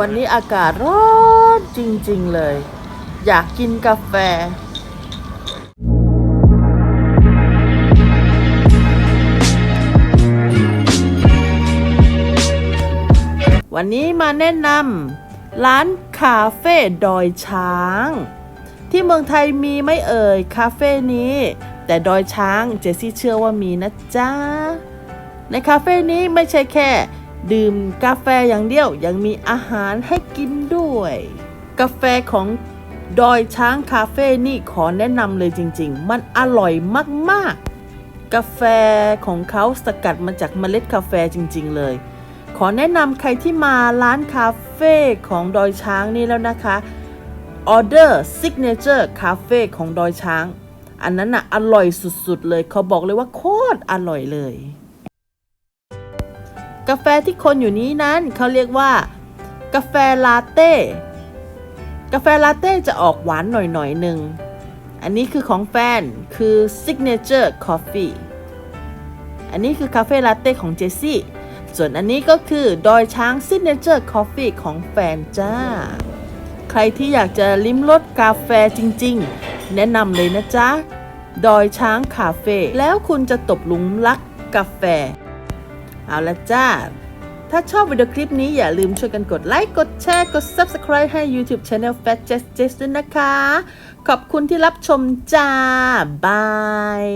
วันนี้อากาศร้อนจริงๆเลย อยากกินกาแฟวันนี้มาแนะนำร้านคาเฟ่ดอยช้าง ที่เมืองไทยมีไม่เอ่ยคาเฟ่นี้ แต่ดอยช้างเจสซี่เชื่อว่ามีนะจ๊ะ ในคาเฟ่นี้ไม่ใช่แค่ ดื่มกาแฟอย่างเดียวยังมีอาหารให้กินด้วย กาแฟของดอยช้างคาเฟ่นี่ขอแนะนำเลยจริง ๆ มันอร่อยมากๆ กาแฟของเขาสกัดมาจากเมล็ดกาแฟจริง ๆ เลย ขอแนะนำใครที่มาร้านคาเฟ่ของดอยช้างนี่แล้วนะคะออเดอร์ซิกเนเจอร์คาเฟ่ของดอยช้าง อันนั้นน่ะอร่อยสุด ๆ เลยเขาบอกเลยว่าโคตรอร่อยเลย กาแฟที่คนอยู่นี้นั้นเขาเรียกว่า กาแฟลาเต้ กาแฟลาเต้จะออกหวานหน่อยๆหนึ่ง อันนี้คือของแฟนคือ Signature Coffee อันนี้คือคาเฟ่ลาเต้ของเจสซี่ ส่วนอันนี้ก็คือดอยช้าง Signature Coffee ของแฟนจ้า ใครที่อยากจะลิ้มรสกาแฟจริงๆ แนะนำเลยนะจ๊ะ ดอยช้างคาเฟ่แล้วคุณจะตบหลุมรักกาแฟ เอาละจ้า ถ้าชอบวิดีโอคลิปนี้อย่าลืมช่วยกันกดไลค์ กดแชร์ กด Subscribe ให้ YouTube Channel Fat Jess Jess ด้วยนะคะ ขอบคุณที่รับชมจ้า บาย